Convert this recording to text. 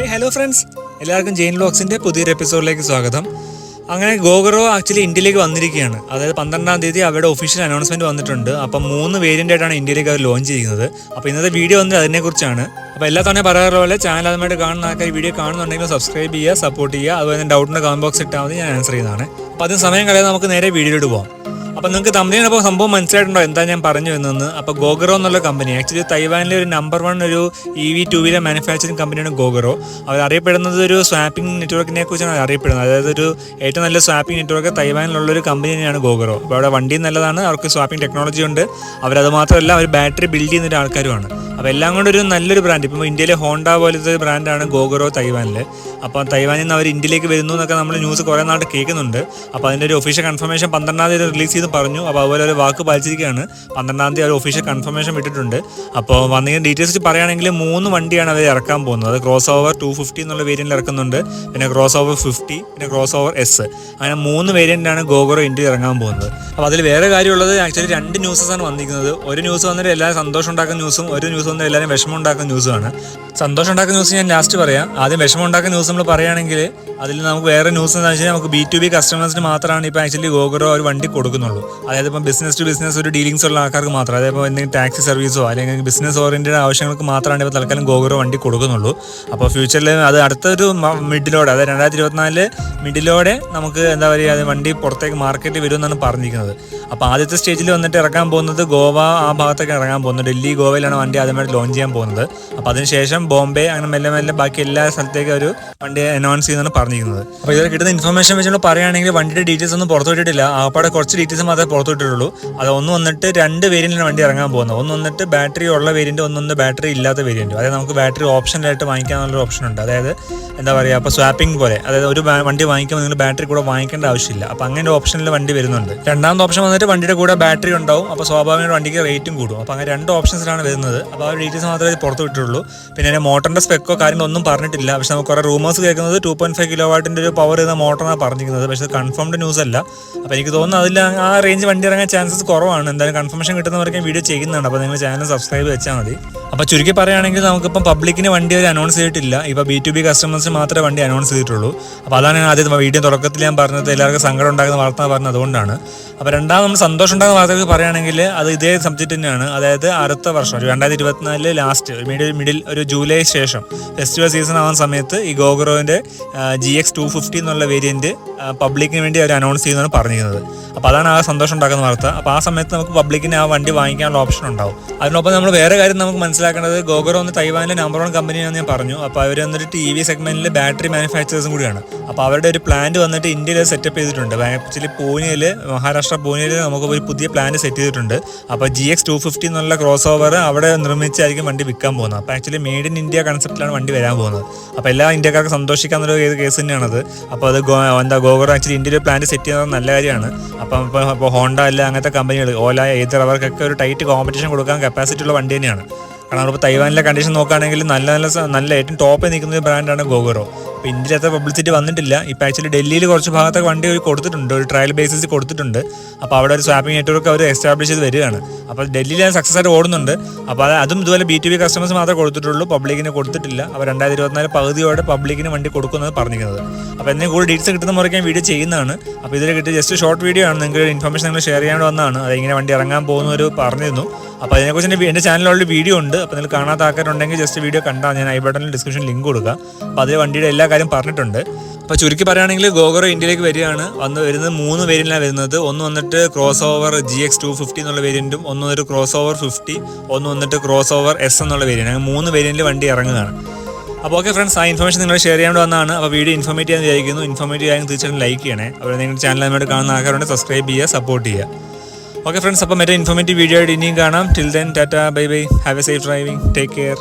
ഹേ hello friends എല്ലാവർക്കും ജെയിൻ ലോക്സിന്റെ പുതിയൊരു എപ്പിസോഡിലേക്ക് സ്വാഗതം. അങ്ങനെ ഗോഗറോ ആക്ച്വലി ഇന്ത്യയിലേക്ക് വന്നിരിക്കുകയാണ്. അതായത് പന്ത്രണ്ടാം തീയതി അവരുടെ ഒഫീഷ്യൽ അനൗൺസ്മെന്റ് വന്നിട്ടുണ്ട്. അപ്പം മൂന്ന് വേരിയന്റ് ആയിട്ടാണ് ഇന്ത്യയിലേക്ക് അവർ ലോഞ്ച് ചെയ്യുന്നത്. അപ്പോൾ ഇന്നത്തെ വീഡിയോ വന്നത് അതിനെക്കുറിച്ചാണ്. അപ്പോൾ എല്ലാ തവണ പറയാറുള്ള പോലെ ചാനൽ അതുമായിട്ട് കാണുന്ന ആൾക്കാർ ഈ വീഡിയോ കാണുന്നുണ്ടെങ്കിൽ സബ്സ്ക്രൈബ് ചെയ്യുക സപ്പോർട്ട് ചെയ്യുക. അതുപോലെ തന്നെ ഡൗട്ടിന്റെ കമന്റ് ബോക്സ് ഇട്ടാൽ മതി ഞാൻ ആൻസർ ചെയ്യുന്നതാണ്. അപ്പോൾ അതിന് സമയം കളയാതെ നമുക്ക് നേരെ വീഡിയോയിലോട്ട് പോകാം അപ്പോൾ നിങ്ങൾക്ക് തമ്മിലിനപ്പോൾ സംഭവം മനസ്സിലായിട്ടുണ്ടോ? എന്താ ഞാൻ പറഞ്ഞു വരുന്നതെന്ന് അപ്പോൾ ഗോഗറോ എന്നുള്ള കമ്പനി ആക്ച്വലി തൈവാനിലെ ഒരു നമ്പർ വൺ ഒരു E V two wheeler manufacturing കമ്പനിയാണ് ഗോഗറോ. അവർ അറിയപ്പെടുന്നത് ഒരു സ്വാപ്പിംഗ് നെറ്റ്വർക്കിനെ കുറിച്ചാണ് അറിയപ്പെടുന്നത്. അതായത് ഒരു ഏറ്റവും നല്ല സ്വാപ്പിംഗ് നെറ്റ്വർക്ക് തൈവാനിലുള്ള ഒരു കമ്പനി തന്നെയാണ് ഗോഗറോ. അപ്പോൾ അവിടെ വണ്ടി നല്ലതാണ് അവർക്ക് സ്വാപ്പിംഗ് ടെക്നോളജി ഉണ്ട്. അവരത് മാത്രമല്ല അവർ ബാറ്ററി ബിൽഡ് ചെയ്യുന്ന ഒരു ആൾക്കാരുമാണ്. അപ്പോൾ എല്ലാം കൊണ്ട് ഒരു നല്ലൊരു ബ്രാൻഡ് ഇപ്പോൾ ഇന്ത്യയിലെ ഹോണ്ട പോലത്തെ ഒരു ബ്രാൻഡാണ് ഗോഗറോ തൈവാനിൽ അപ്പോൾ തൈവാനിൽ നിന്ന് അവർ ഇന്ത്യയിലേക്ക് വരുന്നു എന്നൊക്കെ നമ്മൾ ന്യൂസ് കുറേ നാട്ട് കേൾക്കുന്നുണ്ട്. അപ്പോൾ അതിന്റെ ഒരു ഒഫീഷ്യൽ കൺഫർമേഷൻ പന്ത്രണ്ടാം തീയതി റിലീസ് ചെയ്ത് പറഞ്ഞു. അപ്പോൾ അതുപോലെ ഒരു വാക്ക് പാലിച്ചിരിക്കുകയാണ്. പന്ത്രണ്ടാം തീയതി അവർ ഒഫീഷ്യൽ കൺഫർമേഷൻ വിട്ടിട്ടുണ്ട് അപ്പോൾ വന്നിങ്ങനെ ഡീറ്റെയിൽസ് പറയുകയാണെങ്കിൽ മൂന്ന് വണ്ടിയാണ് അവർ ഇറക്കാൻ പോകുന്നത്. അത് ക്രോസ് ഓവർ ടു ഫിഫ്റ്റി എന്നുള്ള വേരിയന്റിൽ ഇറക്കുന്നുണ്ട്. പിന്നെ ക്രോസ് ഓവർ ഫിഫ്റ്റി പിന്നെ ക്രോസ് ഓവർ എസ് അങ്ങനെ മൂന്ന് വേരിയന്റാണ് ഗോഗറോ ഇന്ത്യയിൽ ഇറങ്ങാൻ പോകുന്നത്. അപ്പോൾ അതിൽ വേറെ കാര്യമുള്ളത് ആക്ച്വലി രണ്ട് ന്യൂസസാണ് വന്നിരിക്കുന്നത്. ഒരു ന്യൂസ് വന്നിട്ട് എല്ലാവരും സന്തോഷം ഉണ്ടാക്കുന്ന ന്യൂസും ഒരു ന്യൂസ് വന്നിട്ട് എല്ലാവരും വിഷമം ഉണ്ടാക്കുന്ന ന്യൂസുമാണ് സന്തോഷം ഉണ്ടാക്കുന്ന ന്യൂസ് ഞാൻ ലാസ്റ്റ് പറയാം. ആദ്യം വിഷമം ഉണ്ടാക്കുന്ന ന്യൂസ് നമ്മൾ പറയുകയാണെങ്കിൽ അതിൽ നമുക്ക് വേറെ ന്യൂസ് എന്ന് വെച്ചാൽ നമുക്ക് ബി ടു ബി കസ്റ്റമേഴ്സിന് മാത്രമാണ് ഇപ്പോൾ ആക്ച്വലി ഗോഗറോ ഒരു വണ്ടി കൊടുക്കുന്നുള്ളൂ അതായത് ഇപ്പം ബിസിനസ് ടു ബിസിനസ് ഒരു ഡീലിങ്സ് ഉള്ള ആൾക്കാർക്ക് മാത്രം. അതായത് ഇപ്പോൾ എന്തെങ്കിലും ടാക്സി സർവീസോ അല്ലെങ്കിൽ ബിസിനസ് ഓറിയന്റഡ് ആവശ്യങ്ങൾക്ക് മാത്രമാണ് ഇപ്പോൾ തൽക്കാലം ഗോഗറോ വണ്ടി കൊടുക്കുന്നുള്ളൂ. അപ്പോൾ ഫ്യൂച്ചറിൽ അത് അടുത്തൊരു മിഡിലോടെ അതായത് രണ്ടായിരത്തി ഇരുപത്തിനാലിൽ മിഡിലോടെ നമുക്ക് എന്താ പറയുക അത് വണ്ടി പുറത്തേക്ക് മാർക്കറ്റിൽ വരുമെന്നാണ് പറഞ്ഞിരിക്കുന്നത്. അപ്പോൾ ആദ്യത്തെ സ്റ്റേജിൽ വന്നിട്ട് ഇറക്കാൻ പോകുന്നത് ഗോവ ആ ഭാഗത്തൊക്കെ ഇറങ്ങാൻ പോകുന്നത് ഡൽഹി ഗോവയിലാണ് വണ്ടി ആദ്യമായിട്ട് ലോഞ്ച് ചെയ്യാൻ പോകുന്നത്. അപ്പോൾ അതിനുശേഷം ബോംബെ അങ്ങനെ മെല്ലെ മെല്ലെ ബാക്കി എല്ലാ സ്ഥലത്തേക്കും ഒരു വണ്ടി അനൗൺസ് ചെയ്യുന്നതാണ് പറഞ്ഞിരിക്കുന്നത്. അപ്പോൾ ഇതിൽ കിട്ടുന്ന ഇൻഫർമേഷൻ വെച്ചുകൊണ്ട് പറയുകയാണെങ്കിൽ വണ്ടിയുടെ ഡീറ്റെയിൽസ് ഒന്നും പുറത്തു വിട്ടിട്ടില്ല. ആപ്പാടെ കുറച്ച് ഡീറ്റെയിൽസ് മാത്രമേ പുറത്തുവിട്ടിട്ടുള്ളൂ. അത് ഒന്ന് വന്നിട്ട് രണ്ട് വേരിയന്റിന് വണ്ടി ഇറങ്ങാൻ പോകുന്നത് ഒന്ന് വന്നിട്ട് ബാറ്ററി ഉള്ള വേരിയന്റ് ഒന്നൊന്ന് ബാറ്ററി ഇല്ലാത്ത വേരിയന്റ് അതായത് നമുക്ക് ബാറ്ററി ഓപ്ഷനിലായിട്ട് വാങ്ങിക്കാനുള്ള ഓപ്ഷൻ ഉണ്ട്. അതായത് എന്താ പറയുക അപ്പോൾ സ്വാപ്പിംഗ് പോലെ. അതായത് ഒരു വണ്ടി വാങ്ങിക്കുമ്പോൾ നിങ്ങൾ ബാറ്ററി കൂടെ വാങ്ങിക്കേണ്ട ആവശ്യമില്ല. അപ്പോൾ അങ്ങനെ ഓപ്ഷനിൽ വണ്ടി വരുന്നുണ്ട്. രണ്ടാമത്തെ ഓപ്ഷൻ വന്നിട്ട് വണ്ടിയുടെ കൂടെ ബാറ്ററി ഉണ്ടാവും. അപ്പോൾ സ്വാഭാവികമായിട്ട് വണ്ടിക്ക് റേറ്റും കൂടും. അപ്പോൾ അങ്ങനെ രണ്ട് ഓപ്ഷൻസിലാണ് വരുന്നത്. അപ്പോൾ ആ ഡീറ്റെയിൽസ് മാത്രമേ പുറത്ത് വിട്ടിട്ടുള്ളൂ പിന്നെ അതിന്റെ മോട്ടറിന്റെ സ്പെക്കോ കാര്യങ്ങളൊന്നും പറഞ്ഞിട്ടില്ല. പക്ഷേ നമുക്ക് കുറേ റൂമേഴ്സ് കേൾക്കുന്നത് ടു പോയിന്റ് ഫൈവ് കിലോ വാട്ടിന്റെ ഒരു പവർ ചെയ്യുന്ന മോട്ടറാണ് പറഞ്ഞിരിക്കുന്നത്. പക്ഷേ കൺഫേംഡ് ന്യൂസ് അല്ല. അപ്പോൾ എനിക്ക് തോന്നുന്നു അതിൽ ആ റേഞ്ച് വണ്ടി ഇറങ്ങാൻ ചാൻസസ് കുറവാണ്. എന്തായാലും കൺഫർമേഷൻ കിട്ടുന്നവരൊക്കെ വീഡിയോ ചെയ്യുന്നുണ്ട് അപ്പോൾ നിങ്ങൾ ചാനൽ സബ്സ്ക്രൈബ് വെച്ചാൽ മതി. അപ്പോൾ ചുരുക്കി പറയുകയാണെങ്കിൽ നമുക്കിപ്പം പബ്ലിക്കിന് വണ്ടി അവർ അനൗൺസ് ചെയ്തിട്ടില്ല. ഇപ്പോൾ ബി ടു ബി കസ്റ്റമേഴ്സ് മാത്രമേ വണ്ടി അനൗൺസ് ചെയ്തിട്ടുള്ളൂ. അപ്പോൾ അതാണ് ഞാൻ ആദ്യം വീഡിയോ തുടക്കത്തിൽ ഞാൻ പറഞ്ഞത് എല്ലാവർക്കും സങ്കടം ഉണ്ടാകുന്ന വാർത്ത പറഞ്ഞത് അതുകൊണ്ടാണ്. അപ്പോൾ രണ്ടാമത് നമ്മൾ സന്തോഷം ഉണ്ടാകുന്ന വാർത്തകൾ പറയുകയാണെങ്കിൽ അത് ഇതേ സബ്ജക്റ്റ് തന്നെയാണ്. അതായത് അടുത്ത വർഷം ഒരു രണ്ടായിരത്തി ഇരുപത്തിനാലിൽ ലാസ്റ്റ് മിഡിൽ മിഡിൽ ഒരു ജൂലൈ ശേഷം ഫെസ്റ്റിവൽ സീസൺ ആവുന്ന സമയത്ത് ഈ ഗോഗറോവിന്റെ ജി എക്സ് ടു ഫിഫ്റ്റി എന്നുള്ള വേരിയന്റ് പബ്ലിക്കിന് വേണ്ടി അവർ അനൗൺസ് ചെയ്യുന്നതാണ് പറഞ്ഞിരുന്നത്. അപ്പോൾ അതാണ് ആ സന്തോഷം ഉണ്ടാക്കുന്ന വാർത്ത. അപ്പോൾ ആ സമയത്ത് നമുക്ക് പബ്ലിക്കിന് ആ വണ്ടി വാങ്ങിക്കാനുള്ള ഓപ്ഷൻ ഉണ്ടാവും. അതിനൊപ്പം നമ്മൾ വേറെ കാര്യം നമുക്ക് മനസ്സിലാക്കേണ്ടത് ഗോഗറോ ഒന്ന് തൈവാനിലെ നമ്പർ വൺ കമ്പനിയാണെന്ന് ഞാൻ പറഞ്ഞു. അപ്പോൾ അവർ വന്നിട്ട് ടി വി സെഗ്മെന്റിൽ ബാറ്ററി മാനുഫാക്ചറേഴ്സും കൂടിയാണ്. അപ്പോൾ അവരുടെ ഒരു പ്ലാന്റ് വന്നിട്ട് ഇന്ത്യയിൽ സെറ്റപ്പ് ചെയ്തിട്ടുണ്ട്. ആക്ച്വലി പൂനെയിൽ മഹാരാഷ്ട്ര പൂനെയിൽ നമുക്ക് ഒരു പുതിയ പ്ലാന്റ് സെറ്റ് ചെയ്തിട്ടുണ്ട്. അപ്പോൾ ജി എക്സ് ടു ഫിഫ്റ്റി എന്നുള്ള ക്രോസ് ഓവർ അവിടെ നിർമ്മിച്ചായിരിക്കും വണ്ടി വിൽക്കാൻ പോകുന്നത്. അപ്പോൾ ആക്ച്വലി മെയ്ഡ് ഇൻ ഇന്ത്യ കൺസെപ്റ്റിലാണ് വണ്ടി വരാൻ പോകുന്നത്. അപ്പോൾ എല്ലാ ഇന്ത്യക്കാർക്ക് സന്തോഷിക്കാവുന്ന ഒരു കേസ് തന്നെയാണത് അപ്പോൾ അത്. എന്താ ഗോഗർ ആക്ച്വലി ഇന്ത്യയിൽ പ്ലാന്റ് സെറ്റ് ചെയ്യുന്നത് നല്ല കാര്യമാണ്. അപ്പം ഇപ്പോൾ ഹോണ്ട അല്ല അങ്ങനത്തെ കമ്പനികൾ ഓല ഏതർ അവർക്കൊക്കെ ഒരു ടൈറ്റ് കോമ്പറ്റീഷൻ കൊടുക്കാൻ കപ്പാസിറ്റി ഉള്ള വണ്ടി തന്നെയാണ്. കാരണം ഇപ്പോൾ തൈവാനിലെ കണ്ടീഷൻ നോക്കുകയാണെങ്കിൽ നല്ല നല്ല നല്ല ഏറ്റവും ടോപ്പിൽ നിൽക്കുന്ന ഒരു ബ്രാൻഡാണ് ഗോഗറോ. അപ്പോൾ ഇന്ത്യയിൽ അത്ര പബ്ലിസിറ്റി വന്നിട്ടില്ല. ഇപ്പോൾ ആക്ച്വലി ഡൽഹിയിൽ കുറച്ച് ഭാഗത്തൊക്കെ വണ്ടി അവർ കൊടുത്തിട്ടുണ്ട്. ഒരു ട്രയൽ ബേസിസ് കൊടുത്തിട്ടുണ്ട്. അപ്പോൾ അവിടെ ഒരു സ്വാപ്പിംഗ് നെറ്റ്വർക്ക് അവർ എസ്റ്റാബ്ലിഷ് ചെയ്ത് വരികയാണ്. അപ്പോൾ ഡൽഹിയിൽ സക്സസ് ആയിട്ട് ഓടുന്നുണ്ട്. അപ്പോൾ അത് അതും ഇതുപോലെ ബി ടു ബി കസ്റ്റമേഴ്സ് മാത്രമേ കൊടുത്തിട്ടുള്ളൂ. പബ്ലിക്കിന് കൊടുത്തിട്ടില്ല. അപ്പോൾ രണ്ടായിരത്തി ഇരുപത്തിനാല് പകുതിയോടെ പബ്ലിക്കിന് വണ്ടി കൊടുക്കുന്നത് പറഞ്ഞിരിക്കുന്നത്. അപ്പോൾ എന്തെങ്കിലും കൂടുതൽ ഡീറ്റെയിൽസ് കിട്ടുന്ന മുറയ്ക്ക് വീഡിയോ ചെയ്യുന്നതാണ്. അപ്പോൾ ഇതിൽ കിട്ടിയ ജസ്റ്റ് ഷോർട്ട് വീഡിയോ ആണ്. നിങ്ങൾക്ക് ഇൻഫർമേഷൻ നിങ്ങൾ ഷെയർ ചെയ്യാൻ വന്നതാണ്. അത് ഇങ്ങനെ വണ്ടി ഇറങ്ങാൻ പോകുന്നവർ പറഞ്ഞിരുന്നു. അപ്പോൾ അതിനെക്കുറിച്ച് എന്റെ എന്റെ ചാനലിലുള്ള വീഡിയോ ഉണ്ട്. അപ്പോൾ നിങ്ങൾ കാണാത്ത ആൾക്കാരുണ്ടെങ്കിൽ ജസ്റ്റ് വീഡിയോ കണ്ടാൽ ഞാൻ ഐ ബട്ടണിൽ ഡിസ്ക്രിപ്ഷൻ ലിങ്ക് കൊടുക്കുക അപ്പോൾ അതിൽ വണ്ടിയുടെ എല്ലാ കാര്യം പറഞ്ഞിട്ടുണ്ട്. അപ്പോൾ ചുരുക്കി പറയുകയാണെങ്കിൽ ഗോഗറോ ഇന്ത്യയിലേക്ക് വരികയാണ്. വന്ന് വരുന്നത് മൂന്ന് വേരിയന്റിലാണ് വരുന്നത്. ഒന്ന് വന്നിട്ട് crossover G X two fifty എന്നുള്ള വേരിയന്റും ഒന്ന് വന്നിട്ട് ക്രോസ് ഓവർ ഫിഫ്റ്റി ഒന്ന് വന്നിട്ട് ക്രോസ് ഓവർ എസ് എന്നുള്ള വേരിയന്റ് അങ്ങനെ മൂന്ന് വേരിയന്റിൽ വണ്ടി ഇറങ്ങുകയാണ് അപ്പോൾ ഓക്കെ ഫ്രണ്ട്സ് ആ ഇൻഫർമേഷൻ നിങ്ങൾ ഷെയർ ചെയ്യാൻ വന്നതാണ്. അപ്പോൾ വീഡിയോ ഇൻഫോർമേറ്റ് ചെയ്യാൻ വിചാരിക്കുന്നു. ഇൻഫോർമേറ്റീവ് ചെയ്യാൻ തീർച്ചയായിട്ടും ലൈക്ക് ചെയ്യണേ. അപ്പോൾ നിങ്ങളുടെ ചാനൽ നമ്മുടെ കാണുന്ന ആൾക്കാരുണ്ട് സബ്സ്ക്രൈബ് ചെയ്യുക സപ്പോർട്ട് ചെയ്യുക. ഓക്കെ ഫ്രണ്ട്സ് അപ്പോൾ മറ്റേ ഇൻഫോർമേറ്റീവ് വീഡിയോ ആയിട്ട് ഇനിയും കാണാം. Till then tata bye bye have a safe driving take care